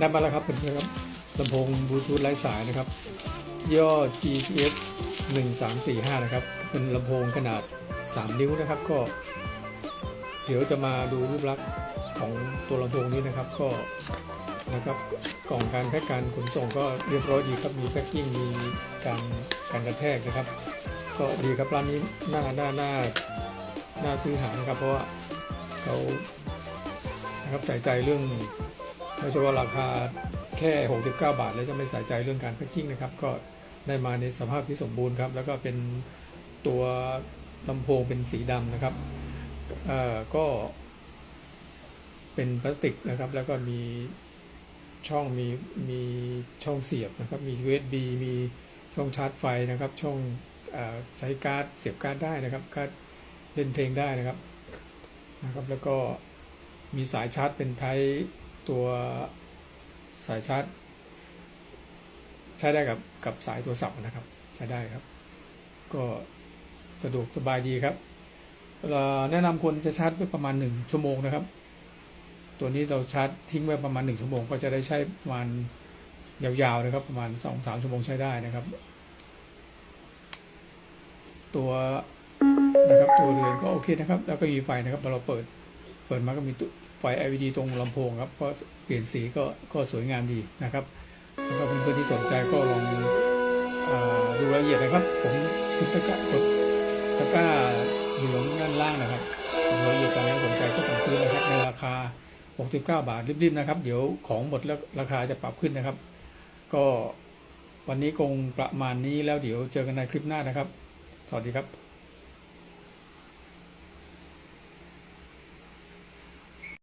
ได้มาแล้วครับเพื่อนๆครับลำโพงบลูทูธไร้สายนะครับ ย่อ GTS 1345 นะครับ เป็นลำโพงขนาด 3 นิ้วนะครับ ก็ เดี๋ยวจะมาดูรูปลักษณ์ของตัวลำโพงนี้นะครับ ก็นะครับกล่องการแพ็กการขนส่งก็เรียบร้อยดีครับ มีแพ็กกิ้ง มีการการกระแทกนะครับ ก็ดีครับร้านนี้น่าน่าน่าน่าซื้อหานะครับ เพราะว่าเขานะครับใส่ใจเรื่อง ไม่ใช่ว่าราคาแค่ 69 บาท แล้วจะไม่ใส่ใจเรื่องการแพ็กกิ้งนะครับก็ได้มาในสภาพที่สมบูรณ์ครับ แล้วก็เป็นตัวลำโพงเป็นสีดำนะครับเอ่อก็เป็นพลาสติกนะครับ แล้วก็มีช่องมีมีช่องเสียบนะครับมี USB มีช่องชาร์จไฟนะครับ ช่องอใช้การ์ดเสียบการ์ดได้นะครับการ์ดเล่นเพลงได้นะครับนะครับ แล้วก็มีสายชาร์จเป็นไทป์ ตัวสายชาร์จใช้ได้กับกับสายโทรศัพท์นะครับ ใช้ได้ครับ ก็สะดวกสบายดีครับแนะนำคนจะชาร์จไวประมาณ 1 ชั่วโมงนะครับ ตัวนี้เราชาร์จทิ้งไว้ประมาณ 1 ชั่วโมง ก็จะได้ใช้ประมาณยาวๆนะครับ ประมาณ 2-3 ชั่วโมงใช้ได้นะครับ ตัวนะครับตัวเรือนก็โอเคนะครับ แล้วก็มีไฟนะครับเราเปิด เปิดมาก็มีตู้ ไฟ LED ตรงลำโพงครับก็เปลี่ยนสีก็ก็สวยงามดีนะครับแล้วก็เพื่อนๆที่สนใจก็ลองอดูรายละเอียดนะครับ ผมทิตะกร้ากดตะก้าเหลืองด้านล่างนะครับรายละเอียดการสนใจก็สั่งซื้อนะครับในราคา 69 บาทรีบๆนะครับ เดี๋ยวของหมดแล้วราคาจะปรับขึ้นนะครับ ก็วันนี้คงประมาณนี้แล้วเดี๋ยวเจอกันในคลิปหน้านะครับ สวัสดีครับ